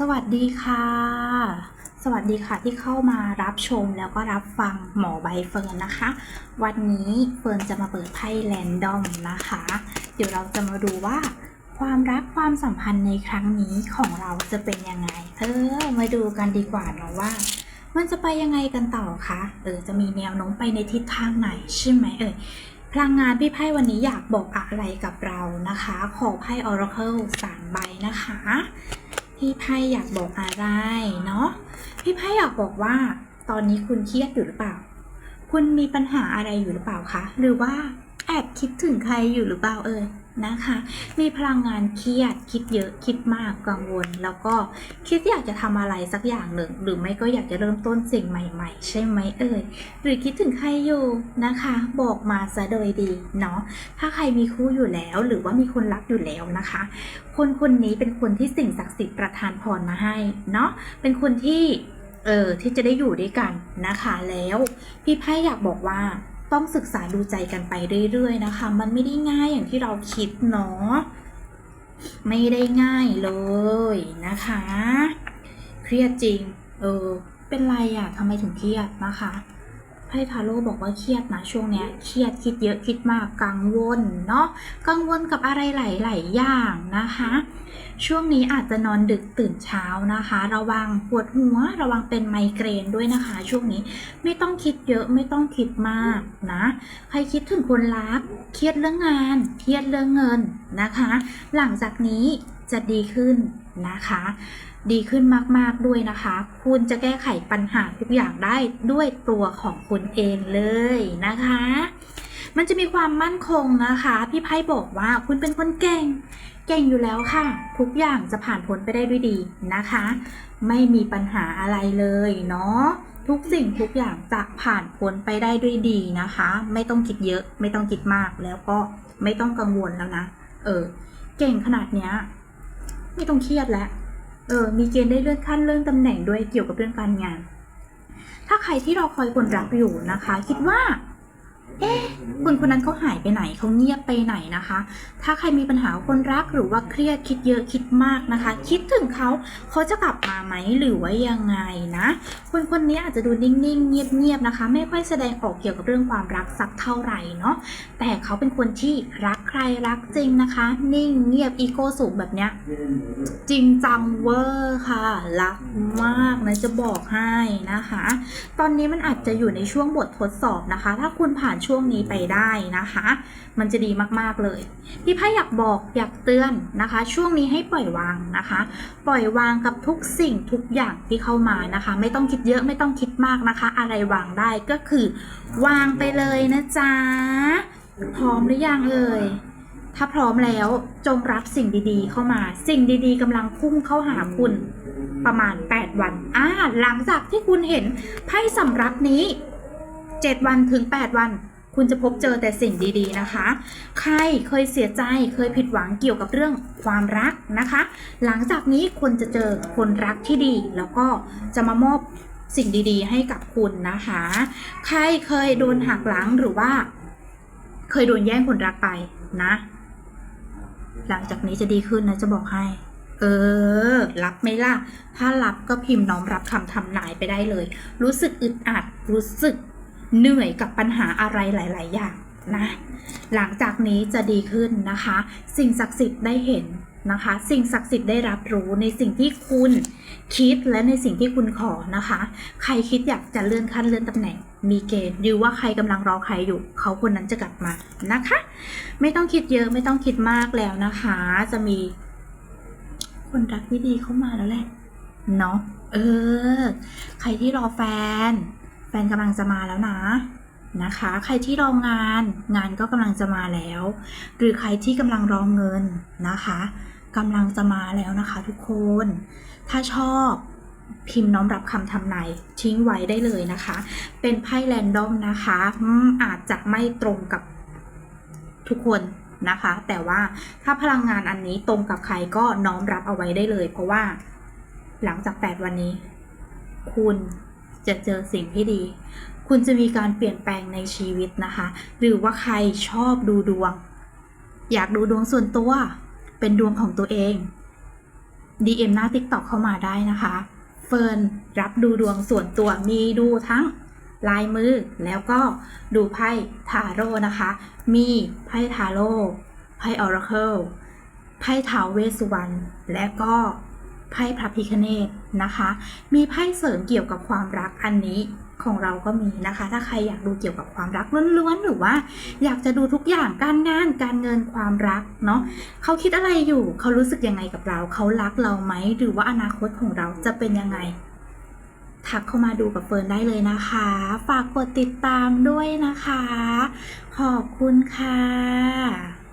สวัสดีค่ะ สวัสดีค่ะที่เข้ามารับชมแล้วก็รับฟังหมอใบเฟิร์นนะคะ วันนี้เฟิร์นจะมาเปิดไพ่แรนดอมนะคะ เดี๋ยวเราจะมาดูว่า ความรักความสัมพันธ์ในครั้งนี้ของเราจะเป็นยังไง เออ มาดูกันดีกว่าเนาะว่า มันจะไปยังไงกันต่อคะ เออ จะมีแนวโน้มไปในทิศทางไหนใช่ไหมเอ่ยพลังงานพี่ไพ่วันนี้อยากบอกอะไรกับเรานะคะ ขอไพ่ Oracle สามใบนะคะ พี่ไพ่อยากบอกอะไรเนาะพี่ไพ่อยากบอกว่า ตอนนี้คุณเครียดอยู่หรือเปล่า คุณมีปัญหาอะไรอยู่หรือเปล่าคะหรือว่าแอบคิดถึงใครอยู่หรือเปล่าเอ่ย นะคะ มีพลังงานเครียดคิดเยอะคิดมากกังวล แล้วก็คิดอยากจะทำอะไรสักอย่างหนึ่ง หรือไม่ก็อยากจะเริ่มต้นสิ่งใหม่ ๆ ใช่ไหมเอ่ยหรือคิดถึงใครอยู่นะคะ บอกมาซะโดยดีเนาะถ้าใครมีคู่อยู่แล้วหรือว่ามีคนรักอยู่แล้วนะคะ คนคนนี้เป็นคนที่สิ่งศักดิ์สิทธิ์ประทานพรมาให้เนาะเป็นคนที่เออที่จะได้อยู่ด้วยกันนะคะแล้ว พี่ไพ่อยากบอกว่า ต้องศึกษาดูใจกันไปเรื่อยๆนะคะ มันไม่ได้ง่ายอย่างที่เราคิดเนาะไม่ได้ง่ายเลยนะคะ เครียดจริง เออ เป็นไรอะ่ะทำไมถึงเครียดนะคะ ไพ่ทาโร่บอกว่าเครียดนะช่วงเนี้ยเครียดคิดเยอะคิดมากกังวลเนาะกังวลกับอะไรหลายๆอย่างนะคะ ช่วงนี้อาจจะนอนดึกตื่นเช้านะคะ ระวังปวดหัวระวังเป็นไมเกรนด้วยนะคะ ช่วงนี้ไม่ต้องคิดเยอะไม่ต้องคิดมากนะใครคิดถึงคนรักเครียดเรื่องงาน เครียดเรื่องเงินนะคะ หลังจากนี้จะดีขึ้นนะคะ ดีขึ้นมากๆด้วยนะคะ คุณจะแก้ไขปัญหาทุกอย่างได้ด้วยตัวของคุณเองเลยนะคะ มันจะมีความมั่นคงนะคะ พี่ไพ่บอกว่าคุณเป็นคนเก่ง เก่งอยู่แล้วค่ะ ทุกอย่างจะผ่านพ้นไปได้ด้วยดีนะคะ ไม่มีปัญหาอะไรเลยเนาะทุกสิ่งทุกอย่างจะผ่านพ้นไปได้ด้วยดีนะคะ ไม่ต้องคิดเยอะ ไม่ต้องคิดมากแล้วก็ไม่ต้องกังวลแล้วนะ เออ เก่งขนาดเนี้ย ไม่ต้องเครียดแล้ว เออมีเกณฑ์ได้เลื่อนขั้นเลื่อนตำแหน่งด้วยเกี่ยวกับเรื่องการงาน ถ้าใครที่รอคอยคนรักอยู่นะคะ คิดว่า เอ๊ะคนคนนั้นเขาหายไปไหนเขาเงียบไปไหนนะคะ ถ้าใครมีปัญหาคนรักหรือว่าเครียดคิดเยอะคิดมากนะคะ คิดถึงเขาเขาจะกลับมาไหมหรือว่ายังไงนะคนคนนี้อาจจะดูนิ่งๆ เงียบๆนะคะ ไม่ค่อยแสดงออกเกี่ยวกับเรื่องความรักสักเท่าไหร่เนาะแต่เขาเป็นคนที่รัก รรักจริงนะคะ นิ่งเงียบอีโก้สูงแบบเนี้ย จริงจังเวอร์ค่ะ รักมากนะจะบอกให้นะคะ ตอนนี้มันอาจจะอยู่ในช่วงบททดสอบนะคะ ถ้าคุณผ่านช่วงนี้ไปได้นะคะ มันจะดีมากๆเลย พี่ไพ่อยากบอกอยากเตือนนะคะ ช่วงนี้ให้ปล่อยวางนะคะ ปล่อยวางกับทุกสิ่งทุกอย่างที่เข้ามานะคะ ไม่ต้องคิดเยอะไม่ต้องคิดมากนะคะ อะไรวางได้ก็คือ วางไปเลยนะจ๊ะ พร้อมหรือยังเอ่ย ถ้าพร้อมแล้วจงรับสิ่งดีๆ เข้ามา สิ่งดีๆกำลังพุ่งเข้าหาคุณ ประมาณ 8 วัน อ่า หลังจากที่คุณเห็นไพ่สำรับนี้ 7 วันถึง 8 วันคุณจะพบเจอแต่สิ่งดีๆนะคะ ใครเคยเสียใจ เคยผิดหวังเกี่ยวกับเรื่องความรักนะคะ หลังจากนี้คุณจะเจอคนรักที่ดี แล้วก็จะมามอบสิ่งดีๆ ให้กับคุณนะคะ ใครเคยโดนหักหลังหรือว่า ยโดนแย่งคนรักไปนะ หลังจากนี้จะดีขึ้นนะจะบอกให้ เออ รับไหมล่ะ ถ้ารับก็พิมพ์น้อมรับคำทำนายไปได้เลย รู้สึกอึดอัด รู้สึกเหนื่อยกับปัญหาอะไรหลาย ๆ อย่างนะ หลังจากนี้จะดีขึ้นนะคะ สิ่งศักดิ์สิทธิ์ได้เห็น นะคะ สิ่งศักดิ์สิทธิ์ได้รับรู้ในสิ่งที่คุณคิดและในสิ่งที่คุณขอนะคะ ใครคิดอยากจะเลื่อนขั้นเลื่อนตำแหน่ง มีเกณฑ์หรือว่าใครกำลังรอใครอยู่ เขาคนนั้นจะกลับมานะคะ ไม่ต้องคิดเยอะไม่ต้องคิดมากแล้วนะคะ จะมี คนรักที่ดีเข้ามาแล้วแหละเนาะเออ ใครที่รอแฟน แฟนกำลังจะมาแล้วนะนะคะ ใครที่รองานงานก็กำลังจะมาแล้ว หรือใครที่กำลังรอเงินนะคะ กำลังจะมาแล้วนะคะทุกคน ถ้าชอบพิมพ์น้อมรับคำทำนายทิ้งไว้ได้เลยนะคะ เป็นไพ่แรนดอมนะคะอาจจะไม่ตรงกับทุกคนนะคะ แต่ว่าถ้าพลังงานอันนี้ตรงกับใครก็น้อมรับเอาไว้ได้เลย เพราะว่าหลังจาก 8 วันนี้ คุณจะเจอสิ่งที่ดี คุณจะมีการเปลี่ยนแปลงในชีวิตนะคะ หรือว่าใครชอบดูดวง อยากดูดวงส่วนตัว เป็นดวงของตัวเอง DM หน้า TikTok เข้ามาได้นะคะ เฟิร์นรับดูดวงส่วนตัวมีดูทั้งลายมือแล้วก็ดูไพ่ทาโร่นะคะ มีไพ่ทาโร่ไพ่ออราเคิลไพ่ทาวเวสสุวรรณและก็ไพ่พระพิคเนตนะคะ มีไพ่เสริมเกี่ยวกับความรักอันนี้ ของเราก็มีนะคะ ถ้าใครอยากดูเกี่ยวกับความรักล้วนๆหรือว่า อยากจะดูทุกอย่างการงานการเงินความรักเนาะเขาคิดอะไรอยู่ เขารู้สึกยังไงกับเรา เขารักเราไหมหรือว่าอนาคตของเราจะเป็นยังไงทักเข้ามาดูกับเฟิร์นได้เลยนะคะ ฝากกดติดตามด้วยนะคะ ขอบคุณค่ะ